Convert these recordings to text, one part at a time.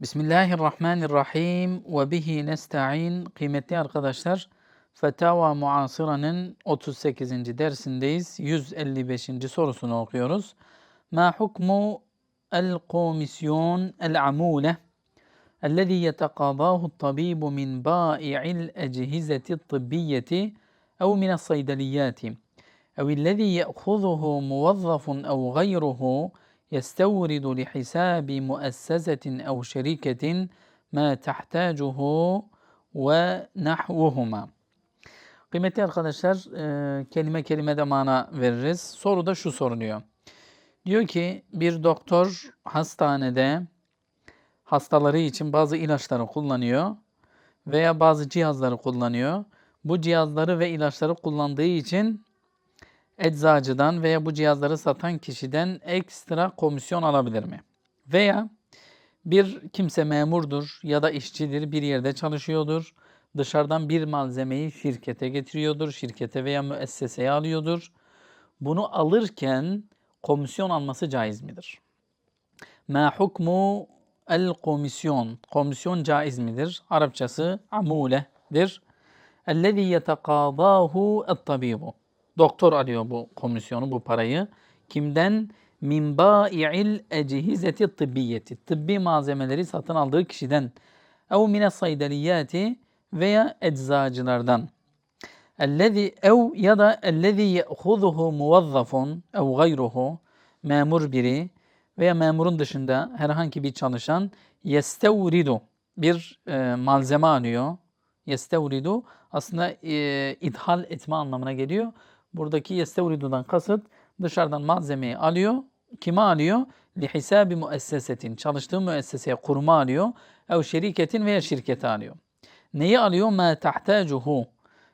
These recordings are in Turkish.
Bismillahirrahmanirrahim ve bihi nesta'in. Kıymetli arkadaşlar, Fetava Muasıra'nın 38. dersindeyiz. 155. sorusunu okuyoruz. Ma hukmu el komisyon el amule الذي يتقاضاه الطبيب من بائع الأجهزة الطبية أو من الصيدليات أو الذي يأخذه موظف أو غيره يستورد لحساب مؤسسة أو شركة ما تحتاجه ونحوهما. Kıymetli arkadaşlar, e, kelime kelime de mana veririz. Soruda şu soruluyor. Diyor ki bir doktor hastanede hastaları için bazı ilaçları kullanıyor veya bazı cihazları kullanıyor. Bu cihazları ve ilaçları kullandığı için eczacıdan veya bu cihazları satan kişiden ekstra komisyon alabilir mi? Veya bir kimse memurdur ya da işçidir, bir yerde çalışıyordur. Dışarıdan bir malzemeyi şirkete getiriyordur, şirkete veya müesseseye alıyordur. Bunu alırken komisyon alması caiz midir? Ma hukmu el komisyon. Komisyon caiz midir? Arapçası amuledir. Ellezî yetekâdâhu et-tabîbu. Doktor alıyor bu komisyonu, bu parayı. Kimden? Min bâi'il ecihizeti tıbbiyeti. Tıbbi malzemeleri satın aldığı kişiden. Ev mine saydeliyati veya eczacılardan. Ellezî ev ya da ellezî ye'huzuhu muvazzafun ev gayruhu memur biri veya memurun dışında herhangi bir çalışan yestevridu bir e, malzeme alıyor. Yestevridu aslında e, ithal etme anlamına geliyor. Buradaki yestevridudan kasıt dışarıdan malzemeyi alıyor. Kime alıyor? Lihisabi müessesetin. Çalıştığı müesseseye kurma alıyor. Ev şirketin veya şirkete alıyor. Neyi alıyor? Ma tahtacuhu.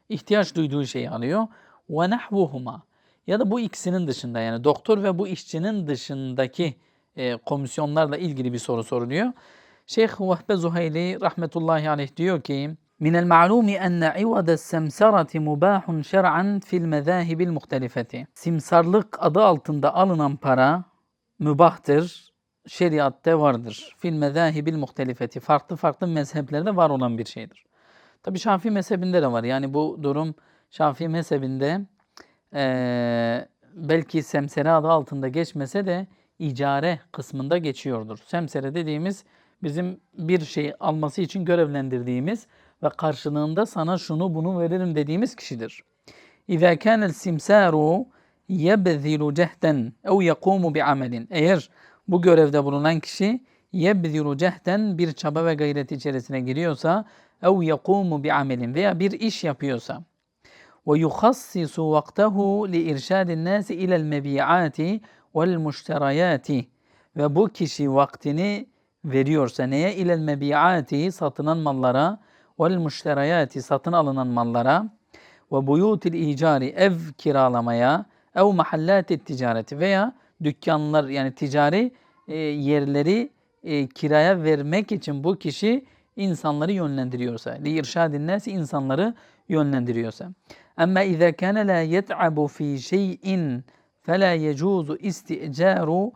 İhtiyaç duyduğu şeyi alıyor. Ve nahvuhuma. Ya da bu ikisinin dışında yani doktor ve bu işçinin dışındaki e, komisyonlarla ilgili bir soru soruluyor. Şeyh Vahbe Zuhayli rahmetullahi aleyh diyor ki من المعلوم أن عوض السمسرة مباح شرعا في المذاهب المختلفة. Simsarlık adı altında alınan para mübahtır, şeriatte vardır. Fil mezahibil muhtelifeti. Farklı farklı mezheplerde var olan bir şeydir. Tabi Şafii mezhebinde de var. Yani bu durum Şafii mezhebinde e, belki semsere adı altında geçmese de icare kısmında geçiyordur. Semsere dediğimiz bizim bir şey alması için görevlendirdiğimiz ve karşılığında sana şunu bunu veririm dediğimiz kişidir. İza kana'l simsaru yebzilu cehden ev yakumu bi amelin. Eğer bu görevde bulunan kişi yebzilu cehden bir çaba ve gayret içerisine giriyorsa ev yakumu bi amelin veya bir iş yapıyorsa ve yuhassisu vaktahu li irşadin nasi ila'l mebi'ati vel müşteriyati ve bu kişi vaktini veriyorsa neye ilel mebi'ati satılan mallara vel müşterayati satın alınan mallara ve buyutil icari ev kiralamaya ev mahallati ticareti veya dükkanlar yani ticari e, yerleri e, kiraya vermek için bu kişi insanları yönlendiriyorsa, li irşadin nasi insanları yönlendiriyorsa. Ama izâ kâne lâ yet'abu fî şey'in felâ yecûzu isti'câru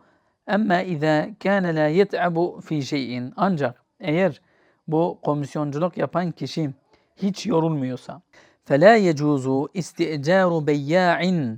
ama izâ kâne lâ yet'abu fî şey'in. Ancak eğer bu komisyonculuk yapan kişi hiç yorulmuyorsa فَلَا يَجُوزُ اِسْتِعْجَارُ بَيَّاعٍ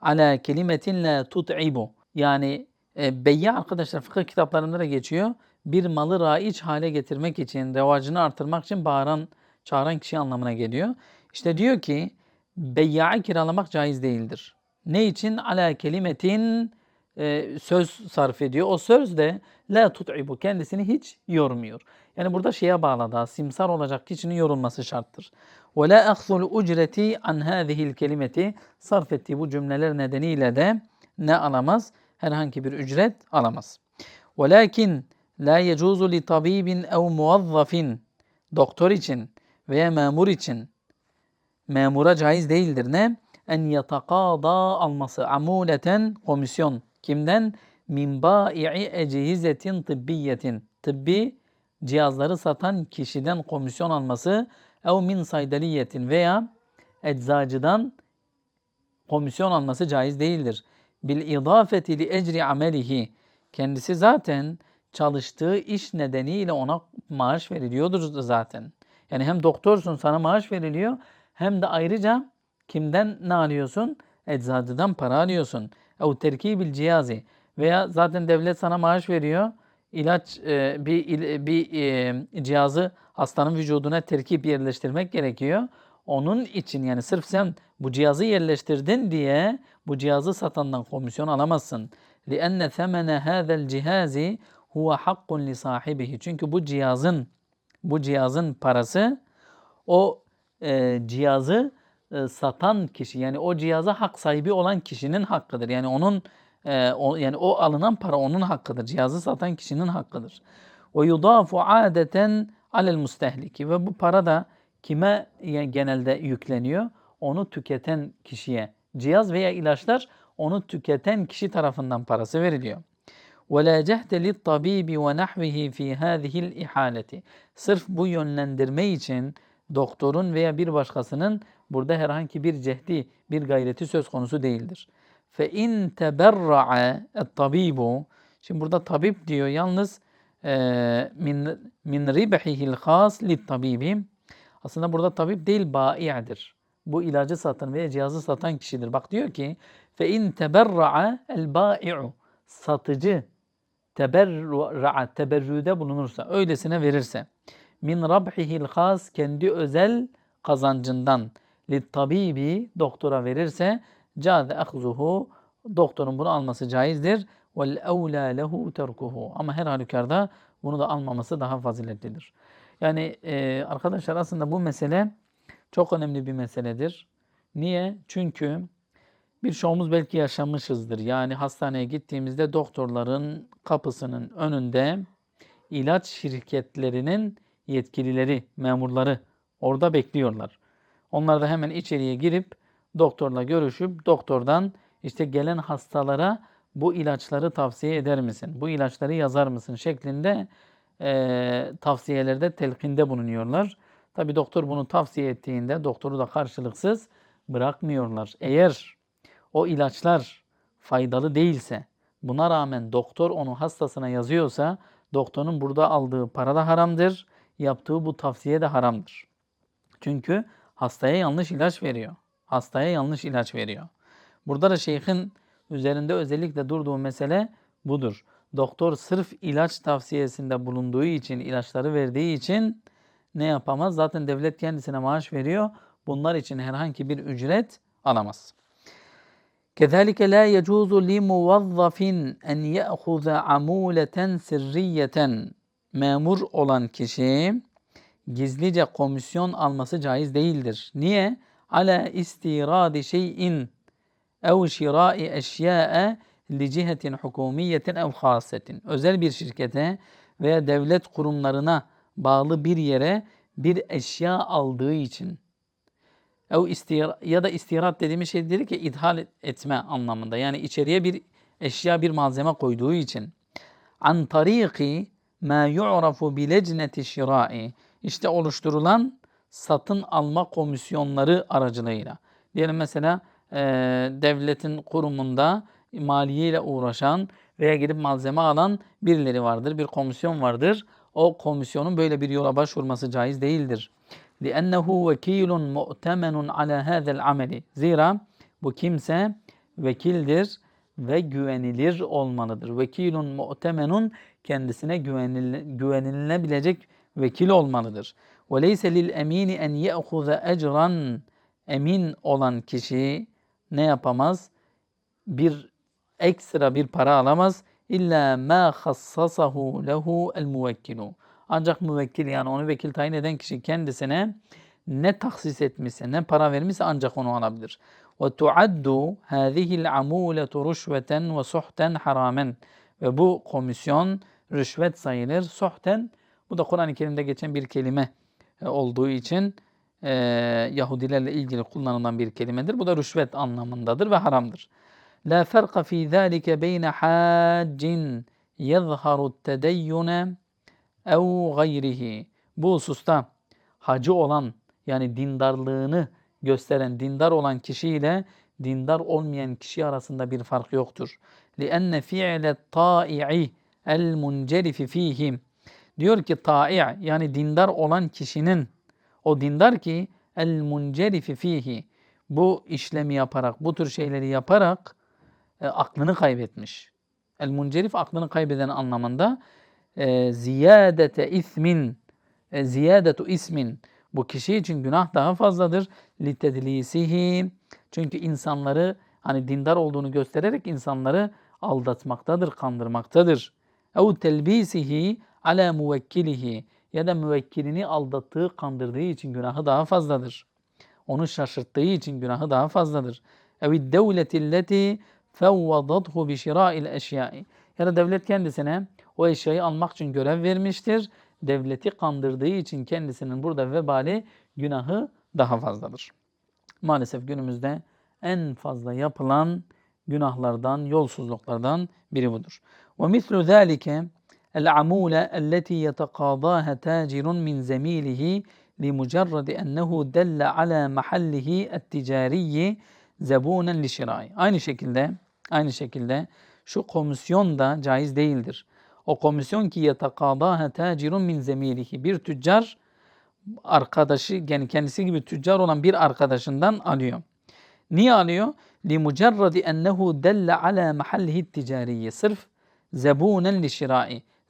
ala kelimetin la tut'ibu. Yani e, beyya arkadaşlar fıkıh kitaplarında da geçiyor. Bir malı raiç hale getirmek için, revacını artırmak için bağıran, çağıran kişi anlamına geliyor. İşte diyor ki beyya'a kiralamak caiz değildir. Ne için? Ala kelimetin e, söz sarf ediyor. O söz de la tut'ibu kendisini hiç yormuyor. Yani burada şeye bağlı simsar olacak kişinin yorulması şarttır. Ve la akhzul ucreti an hadihil kelimeti sarf ettiği bu cümleler nedeniyle de ne alamaz? Herhangi bir ücret alamaz. Velakin la yecuzu li tabibin ev muvazzafin doktor için veya memur için memura caiz değildir ne? En yatakada alması amuleten komisyon Kimden? Min bai'i ecihizetin tıbbiyetin. Tıbbi cihazları satan kişiden komisyon alması ev min saydaliyetin veya eczacıdan komisyon alması caiz değildir. Bil idafeti li ecri amelihi. Kendisi zaten çalıştığı iş nedeniyle ona maaş veriliyordur zaten. Yani hem doktorsun sana maaş veriliyor hem de ayrıca kimden ne alıyorsun? Eczacıdan para alıyorsun Ev terkibil cihazi veya zaten devlet sana maaş veriyor. İlaç e, bir il- bir e, cihazı hastanın vücuduna terkip yerleştirmek gerekiyor. Onun için yani sırf sen bu cihazı yerleştirdin diye bu cihazı satandan komisyon alamazsın. لِأَنَّ ثَمَنَ هَذَا الْجِهَازِ huve hakkun li sahibihi. Çünkü bu cihazın bu cihazın parası o e, cihazı e, satan kişi yani o cihaza hak sahibi olan kişinin hakkıdır. Yani onun e, o, yani o alınan para onun hakkıdır. Cihazı satan kişinin hakkıdır. Ve yudafu adeten alel mustehliki ve bu para da kime genelde yükleniyor? Onu tüketen kişiye. Cihaz veya ilaçlar onu tüketen kişi tarafından parası veriliyor. وَلَا جَهْدَ لِلطَّب۪يبِ وَنَحْوِهِ ف۪ي هَذِهِ الْاِحَالَةِ Sırf bu yönlendirme için doktorun veya bir başkasının Burada herhangi bir cehdi, bir gayreti söz konusu değildir. Fe in teberra'a tabibu Şimdi burada tabip diyor yalnız e, min min ribhihil khas lit tabibi. Aslında burada tabip değil bai'dir. Bu ilacı satan veya cihazı satan kişidir. Bak diyor ki fe in teberra'a el bai'u satıcı teberra'a teberrüde bulunursa öylesine verirse min rabhihil khas kendi özel kazancından tabibi doktora verirse cade ahzuhu doktorun bunu alması caizdir. Vel evlâ lehu terkuhu. Ama her halükarda bunu da almaması daha faziletlidir. Yani e, arkadaşlar aslında bu mesele çok önemli bir meseledir. Niye? Çünkü bir çoğumuz belki yaşamışızdır. Yani hastaneye gittiğimizde doktorların kapısının önünde ilaç şirketlerinin yetkilileri, memurları orada bekliyorlar. Onlar da hemen içeriye girip doktorla görüşüp doktordan işte gelen hastalara bu ilaçları tavsiye eder misin? Bu ilaçları yazar mısın? şeklinde e, tavsiyelerde, telkinde bulunuyorlar. Tabi doktor bunu tavsiye ettiğinde doktoru da karşılıksız bırakmıyorlar. Eğer o ilaçlar faydalı değilse, buna rağmen doktor onu hastasına yazıyorsa, doktorun burada aldığı para da haramdır, yaptığı bu tavsiye de haramdır. Çünkü hastaya yanlış ilaç veriyor. Hastaya yanlış ilaç veriyor. Burada da şeyhin üzerinde özellikle durduğu mesele budur. Doktor sırf ilaç tavsiyesinde bulunduğu için, ilaçları verdiği için ne yapamaz? Zaten devlet kendisine maaş veriyor. Bunlar için herhangi bir ücret alamaz. كذلك لا يجوز لموظف أن يأخذ عمولة سرية memur olan kişi gizlice komisyon alması caiz değildir. Niye? Ala istiradi şeyin ev şirai eşya'a li cihetin hukumiyetin ev hasetin. Özel bir şirkete veya devlet kurumlarına bağlı bir yere bir eşya aldığı için ev istira, ya da istirat dediğimiz şey dedi ki ithal etme anlamında. Yani içeriye bir eşya bir malzeme koyduğu için. An tariki ma yu'rafu bi lecneti şirai. İşte oluşturulan satın alma komisyonları aracılığıyla. Diyelim mesela e, devletin kurumunda maliye uğraşan veya gidip malzeme alan birileri vardır, bir komisyon vardır. O komisyonun böyle bir yola başvurması caiz değildir. لِأَنَّهُ وَكِيلٌ مُؤْتَمَنٌ عَلَى هَذَا الْعَمَلِ Zira bu kimse vekildir ve güvenilir olmalıdır. Vekilun mu'temenun kendisine güvenilebilecek vekil olmalıdır. Lil emini en ye'huza ecran emin olan kişi ne yapamaz? Bir ekstra bir para alamaz. İlla ma hassasahu lehu el muvekkilu. Ancak müvekkil yani onu vekil tayin eden kişi kendisine ne taksis etmişse, ne para vermişse ancak onu alabilir. Ve tuaddu hâzihil amûletu rüşveten ve suhten haramen. Ve bu komisyon rüşvet sayılır. Suhten bu da Kur'an-ı Kerim'de geçen bir kelime e, olduğu için e, Yahudilerle ilgili kullanılan bir kelimedir. Bu da rüşvet anlamındadır ve haramdır. La ferqa fi zâlike beyne haccin yezharu tedeyyune ev gayrihi. Bu hususta hacı olan yani dindarlığını gösteren dindar olan kişi ile dindar olmayan kişi arasında bir fark yoktur. لِأَنَّ فِعْلَ الطَّائِعِ el muncerifi fihi. Diyor ki ta'i yani dindar olan kişinin o dindar ki el muncerifi fihi bu işlemi yaparak bu tür şeyleri yaparak e, aklını kaybetmiş. El muncerif aklını kaybeden anlamında e, ziyadete ismin e, ziyadetu ismin bu kişi için günah daha fazladır. Litedlisihi çünkü insanları hani dindar olduğunu göstererek insanları aldatmaktadır, kandırmaktadır. Ev telbisihi ala muvekkilihi ya da müvekkilini aldattığı, kandırdığı için günahı daha fazladır. Onu şaşırttığı için günahı daha fazladır. Ev devletilleti fevvadathu bi şira'il eşyai. Ya da devlet kendisine o eşyayı almak için görev vermiştir. Devleti kandırdığı için kendisinin burada vebali, günahı daha fazladır. Maalesef günümüzde en fazla yapılan günahlardan, yolsuzluklardan biri budur. Ve mislu zâlike el-amûle elleti yetekâdâhe tâcirun min zemîlihi limucerredi ennehu delle ala mahallihi etticariyyi zebunen lişirai. Aynı şekilde aynı şekilde şu komisyon da caiz değildir. O komisyon ki yetekâdâhe tâcirun min zemîlihi. Bir tüccar arkadaşı yani kendisi gibi tüccar olan bir arkadaşından alıyor. Niye alıyor? لِمُجَرَّدِ اَنَّهُ دَلَّ عَلَى مَحَلِّهِ التِّجَارِيِّ Sırf zebunen li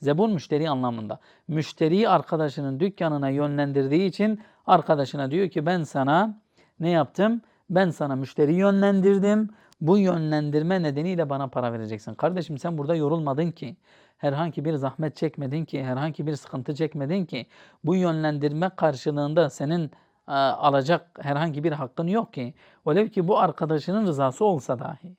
Zebun müşteri anlamında. Müşteriyi arkadaşının dükkanına yönlendirdiği için arkadaşına diyor ki ben sana ne yaptım? Ben sana müşteri yönlendirdim. Bu yönlendirme nedeniyle bana para vereceksin. Kardeşim sen burada yorulmadın ki. Herhangi bir zahmet çekmedin ki. Herhangi bir sıkıntı çekmedin ki. Bu yönlendirme karşılığında senin e, alacak herhangi bir hakkın yok ki. Velev ki bu arkadaşının rızası olsa dahi.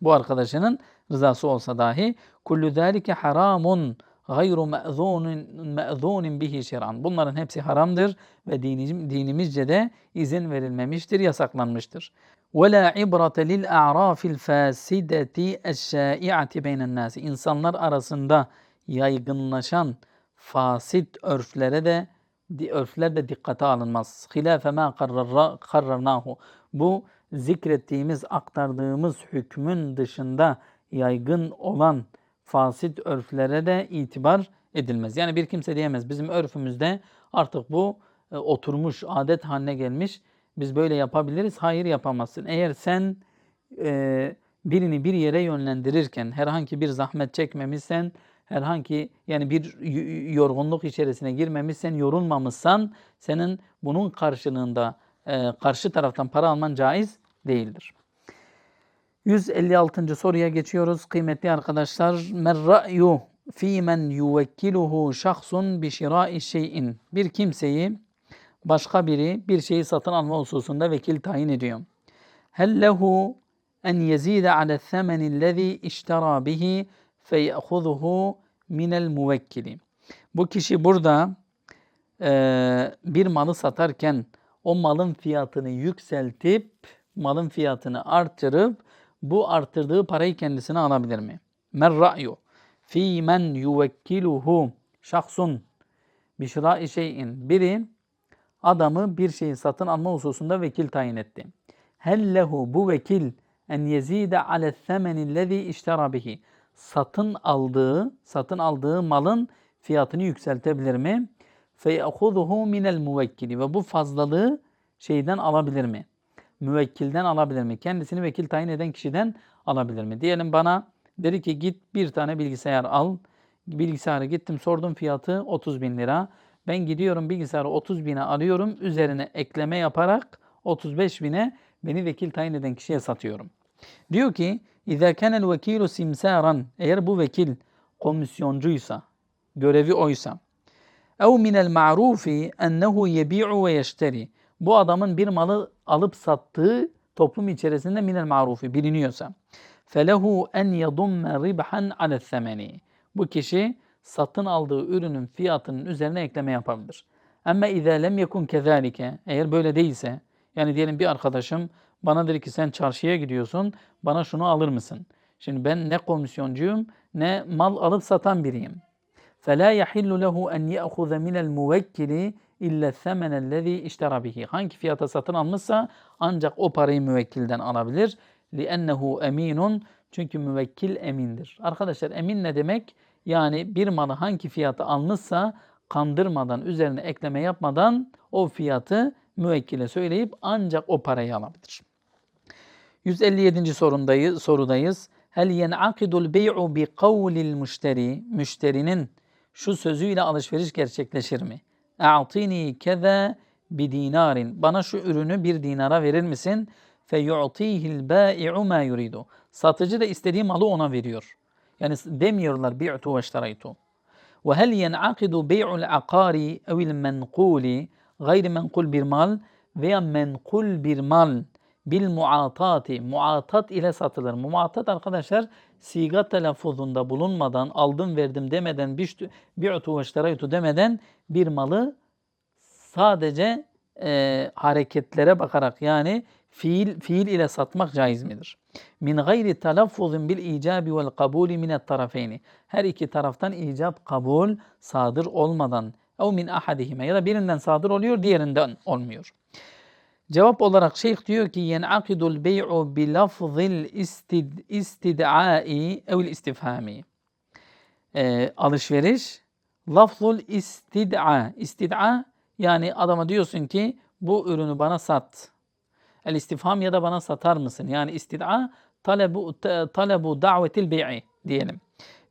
Bu arkadaşının rızası olsa dahi kullu zalike haramun gayru me'zunin me'zunin bihi şer'an. Bunların hepsi haramdır ve dinimizce de izin verilmemiştir, yasaklanmıştır. Ve la ibrate lil a'rafil fasideti eşşai'ati beynen nasi. İnsanlar arasında yaygınlaşan fasit örflere de örfler de dikkate alınmaz. Hilafe ma karrarnahu. Bu zikrettiğimiz, aktardığımız hükmün dışında yaygın olan fasit örflere de itibar edilmez. Yani bir kimse diyemez bizim örfümüzde artık bu e, oturmuş, adet haline gelmiş. Biz böyle yapabiliriz. Hayır yapamazsın. Eğer sen e, birini bir yere yönlendirirken herhangi bir zahmet çekmemişsen, herhangi yani bir yorgunluk içerisine girmemişsen, yorulmamışsan senin bunun karşılığında e, karşı taraftan para alman caiz değildir. 156. soruya geçiyoruz kıymetli arkadaşlar. Men ra'yu fi men yuvekkiluhu şahsun bi şira'i şeyin. Bir kimseyi başka biri bir şeyi satın alma hususunda vekil tayin ediyor. Hel lehu en yezide ala thameni lezi iştera bihi feyehuzuhu minel muvekkili. Bu kişi burada e, bir malı satarken o malın fiyatını yükseltip malın fiyatını artırıp bu arttırdığı parayı kendisine alabilir mi? Men ra'yu fi men yuvekkiluhu şahsun bişra'i şeyin. Biri adamı bir şeyi satın alma hususunda vekil tayin etti. Hellehu bu vekil en yezide ale themenillezi iştera bihi. Satın aldığı, satın aldığı malın fiyatını yükseltebilir mi? Feyehuzuhu minel muvekkili ve bu fazlalığı şeyden alabilir mi? Müvekkilden alabilir mi? Kendisini vekil tayin eden kişiden alabilir mi? Diyelim bana dedi ki git bir tane bilgisayar al. Bilgisayarı gittim sordum fiyatı 30 bin lira. Ben gidiyorum bilgisayarı 30 bine alıyorum. Üzerine ekleme yaparak 35 bine beni vekil tayin eden kişiye satıyorum. Diyor ki İzâ kânel vekilu simsâran eğer bu vekil komisyoncuysa, görevi oysa minel ma'rufi ennehu yebi'u ve yeşteri bu adamın bir malı alıp sattığı toplum içerisinde minel marufi biliniyorsa felehu en yadumme ribhan ale semeni bu kişi satın aldığı ürünün fiyatının üzerine ekleme yapabilir. Ama izâ lem yekun kezalike eğer böyle değilse yani diyelim bir arkadaşım bana dedi ki sen çarşıya gidiyorsun bana şunu alır mısın? Şimdi ben ne komisyoncuyum ne mal alıp satan biriyim. فَلَا يَحِلُّ لَهُ اَنْ يَأْخُذَ مِنَ الْمُوَكِّلِ illa semenellezi iştera bihi. Hangi fiyata satın almışsa ancak o parayı müvekkilden alabilir. li Liennehu eminun. Çünkü müvekkil emindir. Arkadaşlar emin ne demek? Yani bir malı hangi fiyata almışsa kandırmadan, üzerine ekleme yapmadan o fiyatı müvekkile söyleyip ancak o parayı alabilir. 157. sorundayız, sorudayız. Hel yen'akidul bey'u bi kavlil müşteri. Müşterinin şu sözüyle alışveriş gerçekleşir mi? A'tini keza bi dinarin. Bana şu ürünü bir dinara verir misin? Fe yu'tihil bâi'u ma yuridu. Satıcı da istediği malı ona veriyor. Yani demiyorlar bi'tu ve işteraytu. Ve hel yen'akidu bey'ul akari evil menkuli gayri menkul bir mal veya menkul bir mal bil muatati muatat ile satılır. Muatat arkadaşlar siga telaffuzunda bulunmadan aldım verdim demeden bi'tu ve işteraytu demeden bir malı sadece e, hareketlere bakarak yani fiil fiil ile satmak caiz midir? Min gayri telaffuzun bil icabi vel kabuli minet tarafeyni. Her iki taraftan icap kabul sadır olmadan ev min ahadihime ya da birinden sadır oluyor diğerinden olmuyor. Cevap olarak şeyh diyor ki yen'akidul bey'u bi lafzil istid, istid'ai evil istifhami. Ee, alışveriş lafzul istid'a. İstid'a yani adama diyorsun ki bu ürünü bana sat. El istifham ya da bana satar mısın? Yani istid'a talebu, talebu davetil bey'i diyelim.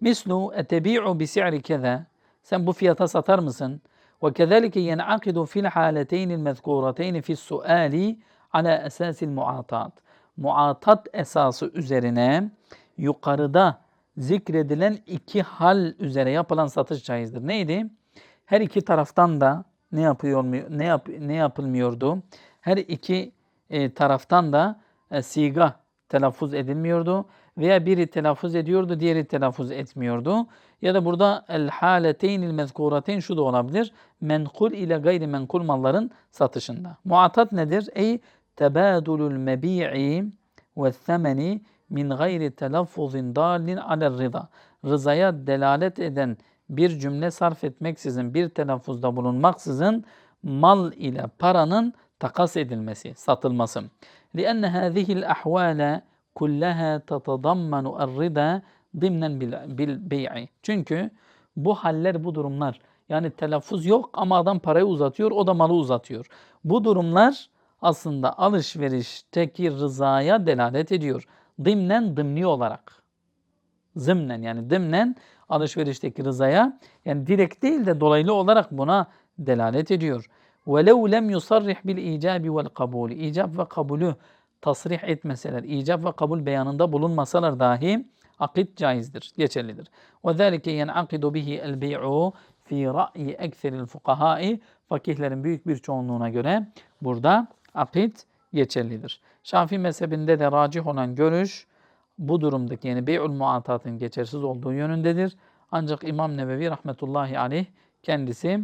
Mislu etebi'u bi si'ri keza. Sen bu fiyata satar mısın? وكذلك ينعقد في الحالتين المذكورتين في السؤال على esas muatat. Muatat esası üzerine yukarıda zikredilen iki hal üzere yapılan satış caizdir. Neydi? Her iki taraftan da ne yapıyor ne yap, ne yapılmıyordu? Her iki e, taraftan da e, siga telaffuz edilmiyordu veya biri telaffuz ediyordu, diğeri telaffuz etmiyordu. Ya da burada el haleteynil mezkurateyn şu da olabilir. Menkul ile gayri menkul malların satışında. Muatat nedir? Ey tebadulul mebi'i ve semeni min gayri telaffuzin dalin alel rıza. Rızaya delalet eden bir cümle sarf etmeksizin, bir telaffuzda bulunmaksızın mal ile paranın takas edilmesi, satılması. لأن هذه الأحوال كلها تتضمن الرضا ضمن بالبيع. Çünkü bu haller, bu durumlar yani telaffuz yok ama adam parayı uzatıyor, o da malı uzatıyor. Bu durumlar aslında alışverişteki rızaya delalet ediyor. Dimnen dımni olarak. Zımnen yani dimnen alışverişteki rızaya yani direkt değil de dolaylı olarak buna delalet ediyor. وَلَوْ لَمْ يُصَرِّحْ بِالْاِيجَابِ وَالْقَبُولِ İcab ve kabulü tasrih etmeseler, icab ve kabul beyanında bulunmasalar dahi akit caizdir, geçerlidir. وَذَٰلِكَ يَنْعَقِدُ بِهِ الْبِيعُ fi ra'yi ekseril fukahai fakihlerin büyük bir çoğunluğuna göre burada akit geçerlidir. Şafii mezhebinde de racih olan görüş bu durumdaki yani bey'ul muatatın geçersiz olduğu yönündedir. Ancak İmam Nevevi rahmetullahi aleyh kendisi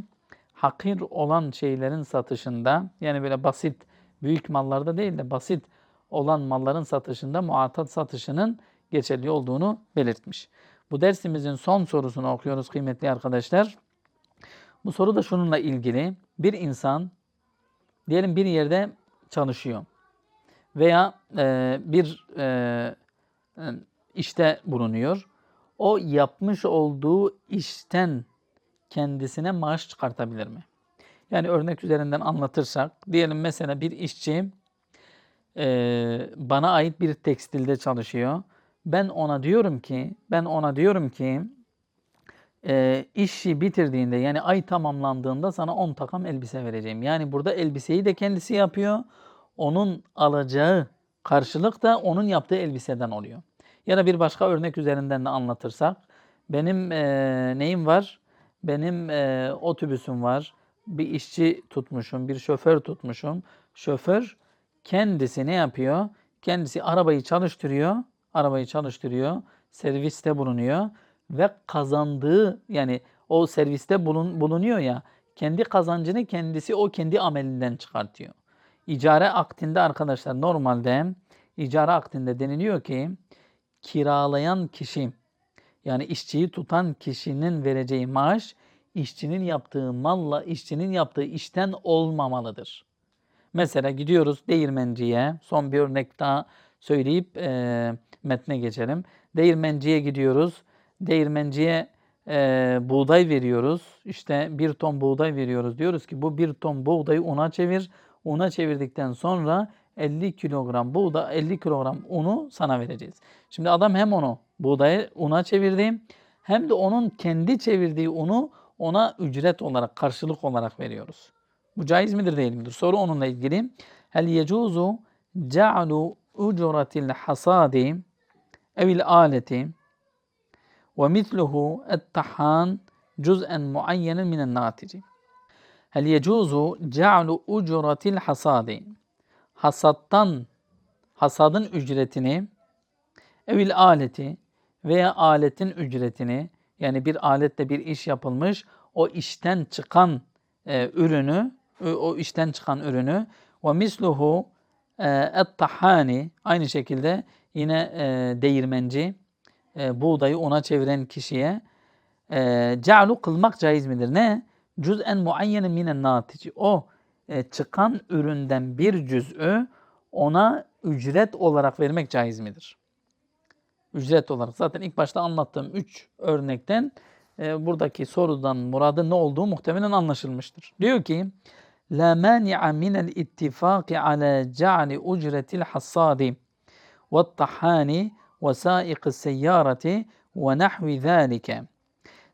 hakir olan şeylerin satışında yani böyle basit büyük mallarda değil de basit olan malların satışında muatat satışının geçerli olduğunu belirtmiş. Bu dersimizin son sorusunu okuyoruz kıymetli arkadaşlar. Bu soru da şununla ilgili. Bir insan diyelim bir yerde çalışıyor veya e, bir e, e işte bulunuyor. O yapmış olduğu işten kendisine maaş çıkartabilir mi? Yani örnek üzerinden anlatırsak, diyelim mesela bir işçi e, bana ait bir tekstilde çalışıyor. Ben ona diyorum ki, ben ona diyorum ki, e, işi bitirdiğinde yani ay tamamlandığında sana 10 takım elbise vereceğim. Yani burada elbiseyi de kendisi yapıyor. Onun alacağı karşılık da onun yaptığı elbiseden oluyor. Ya da bir başka örnek üzerinden de anlatırsak, benim e, neyim var? Benim e, otobüsüm var. Bir işçi tutmuşum, bir şoför tutmuşum. Şoför kendisi ne yapıyor? Kendisi arabayı çalıştırıyor. Arabayı çalıştırıyor. Serviste bulunuyor ve kazandığı yani o serviste bulun, bulunuyor ya kendi kazancını kendisi o kendi amelinden çıkartıyor. İcare aktinde arkadaşlar normalde icare aktinde deniliyor ki kiralayan kişi yani işçiyi tutan kişinin vereceği maaş işçinin yaptığı malla işçinin yaptığı işten olmamalıdır. Mesela gidiyoruz değirmenciye, son bir örnek daha söyleyip e, metne geçelim. Değirmenciye gidiyoruz. Değirmenciye e, buğday veriyoruz. İşte bir ton buğday veriyoruz. Diyoruz ki bu bir ton buğdayı una çevir. Una çevirdikten sonra 50 kilogram buğday, 50 kilogram unu sana vereceğiz. Şimdi adam hem onu buğdayı una çevirdi hem de onun kendi çevirdiği unu ona ücret olarak, karşılık olarak veriyoruz. Bu caiz midir değil midir? Soru onunla ilgili. Hel yecuzu ce'lu ucratil hasadi evil aleti ve misluhu et-tahan cüz'en muayyenen minen natici. Hel yecuzu ce'lu ucratil hasadi hasattan hasadın ücretini evil aleti veya aletin ücretini yani bir aletle bir iş yapılmış o işten çıkan e, ürünü o işten çıkan ürünü ve misluhu e, et tahani aynı şekilde yine e, değirmenci e, buğdayı ona çeviren kişiye e, cealu kılmak caiz midir? Ne? Cüz'en muayyenen minen natici. O e, çıkan üründen bir cüz'ü ona ücret olarak vermek caiz midir? Ücret olarak. Zaten ilk başta anlattığım üç örnekten e, buradaki sorudan muradın ne olduğu muhtemelen anlaşılmıştır. Diyor ki La mani'a minel ittifaki ala ce'li ucretil hassadi ve tahani ve saiqı seyyareti ve nahvi zâlike.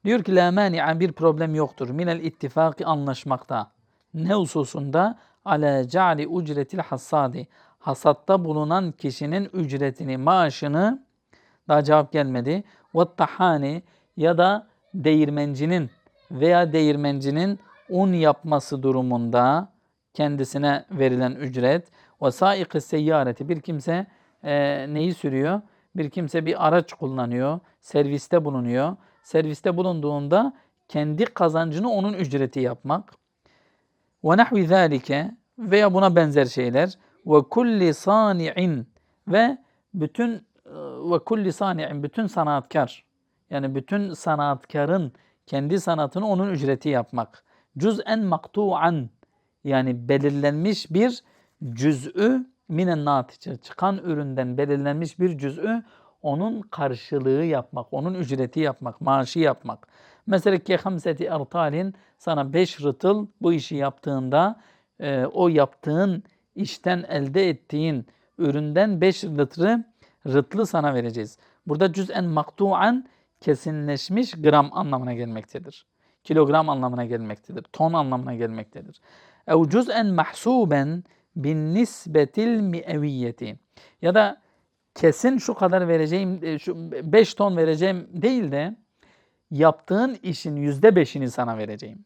Diyor ki la mani'a bir problem yoktur. Minel ittifaki anlaşmakta. Ne hususunda? Ala ce'li ucretil hassadi. Hasatta bulunan kişinin ücretini, maaşını daha cevap gelmedi. Ve tahani ya da değirmencinin veya değirmencinin un yapması durumunda kendisine verilen ücret ve saik seyyareti bir kimse e, neyi sürüyor? Bir kimse bir araç kullanıyor, serviste bulunuyor. Serviste bulunduğunda kendi kazancını onun ücreti yapmak. Ve nahvi zalike veya buna benzer şeyler ve kulli sani'in ve bütün e, ve kulli sani'in bütün sanatkar yani bütün sanatkarın kendi sanatını onun ücreti yapmak. Cüz'en maktu'an yani belirlenmiş bir cüz'ü minen natice çıkan üründen belirlenmiş bir cüz'ü onun karşılığı yapmak, onun ücreti yapmak, maaşı yapmak. Mesela ki hamseti ertalin sana beş rıtıl bu işi yaptığında e, o yaptığın işten elde ettiğin üründen beş rıtlı rıtlı sana vereceğiz. Burada cüz'en maktu'an kesinleşmiş gram anlamına gelmektedir. Kilogram anlamına gelmektedir. Ton anlamına gelmektedir. Ev cüz'en mahsuben bin nisbetil mi'eviyeti. Ya da kesin şu kadar vereceğim, e, şu 5 ton vereceğim değil de yaptığın işin yüzde beşini sana vereceğim.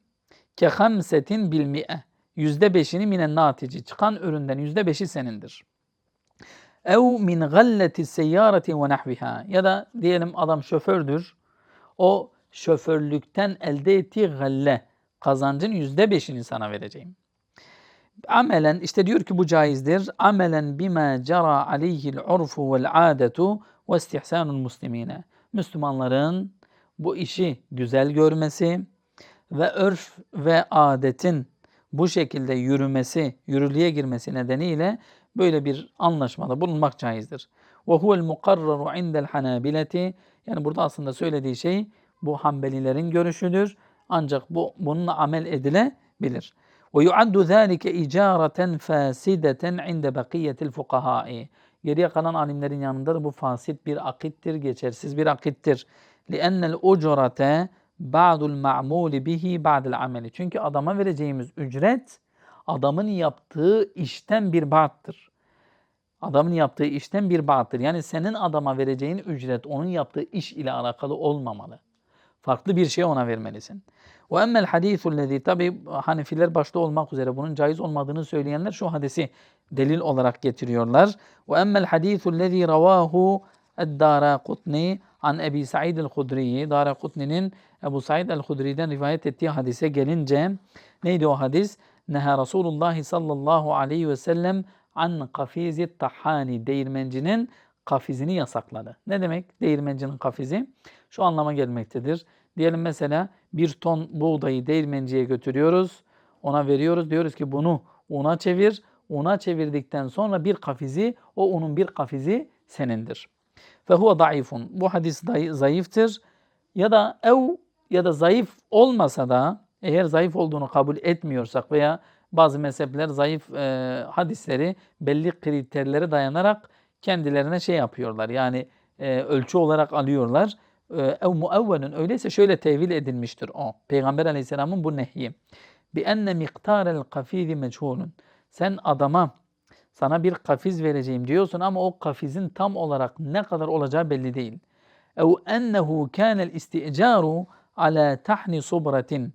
Ke hamsetin bil mi'e. Yüzde beşini minen natici. Çıkan üründen yüzde beşi senindir. Ev min galleti seyyareti ve nahviha. Ya da diyelim adam şofördür. O şoförlükten elde ettiği galle, kazancın yüzde beşini sana vereceğim. Amelen işte diyor ki bu caizdir. Amelen bima cara aleyhil urfu vel adetu ve istihsanul muslimine. Müslümanların bu işi güzel görmesi ve örf ve adetin bu şekilde yürümesi, yürürlüğe girmesi nedeniyle böyle bir anlaşmada bulunmak caizdir. Ve huvel mukarraru indel hanabileti yani burada aslında söylediği şey bu Hanbelilerin görüşüdür. Ancak bu bununla amel edilebilir. Ve yuaddu zâlike icareten fasideten inde bakiyetil fukahai. Geriye kalan alimlerin yanında bu fasit bir akittir, geçersiz bir akittir. لِأَنَّ الْاُجْرَةَ بَعْدُ الْمَعْمُولِ بِهِ بَعْدِ الْعَمَلِ Çünkü adama vereceğimiz ücret adamın yaptığı işten bir bağıttır. Adamın yaptığı işten bir bağıttır. Yani senin adama vereceğin ücret onun yaptığı iş ile alakalı olmamalı. Farklı bir şey ona vermelisin. Ve emmel hadisul lezi tabi Hanefiler başta olmak üzere bunun caiz olmadığını söyleyenler şu hadisi delil olarak getiriyorlar. Ve emmel hadisul lezi ravahu Ed-Darakutni an Ebi Said el-Hudri'yi Darakutni'nin Ebu Said el-Hudri'den rivayet ettiği hadise gelince neydi o hadis? Neha Resulullah sallallahu aleyhi ve sellem an kafizi tahani değirmencinin kafizini yasakladı. Ne demek değirmencinin kafizi? Şu anlama gelmektedir. Diyelim mesela bir ton buğdayı değirmenciye götürüyoruz. Ona veriyoruz. Diyoruz ki bunu una çevir. Una çevirdikten sonra bir kafizi, o unun bir kafizi senindir. Ve huve daifun. Bu hadis zayıftır. Ya da ev ya da zayıf olmasa da eğer zayıf olduğunu kabul etmiyorsak veya bazı mezhepler zayıf e, hadisleri belli kriterlere dayanarak kendilerine şey yapıyorlar. Yani e, ölçü olarak alıyorlar. E, ev muevvelün öyleyse şöyle tevil edilmiştir o. Peygamber aleyhisselamın bu nehyi. Bi enne miktarel kafizi meçhulun. Sen adama sana bir kafiz vereceğim diyorsun ama o kafizin tam olarak ne kadar olacağı belli değil. Ev ennehu kânel isti'caru ala tahni subratin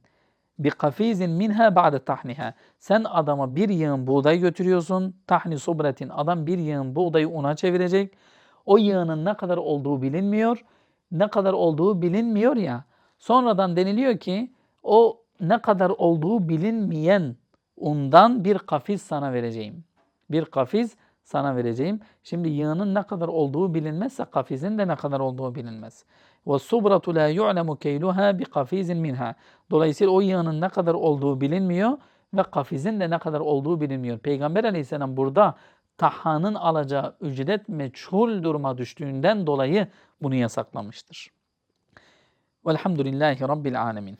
bi kafizin minha ba'de tahniha. Sen adama bir yığın buğday götürüyorsun. Tahni subratin adam bir yığın buğdayı una çevirecek. O yığının ne kadar olduğu bilinmiyor. Ne kadar olduğu bilinmiyor ya. Sonradan deniliyor ki o ne kadar olduğu bilinmeyen undan bir kafiz sana vereceğim. Bir kafiz sana vereceğim. Şimdi yığının ne kadar olduğu bilinmezse kafizin de ne kadar olduğu bilinmez. Ve subratu la yu'lemu keyluha bi kafizin minha. Dolayısıyla o yığının ne kadar olduğu bilinmiyor ve kafizin de ne kadar olduğu bilinmiyor. Peygamber aleyhisselam burada tahanın alacağı ücret meçhul duruma düştüğünden dolayı bunu yasaklamıştır. Velhamdülillahi Rabbil alemin.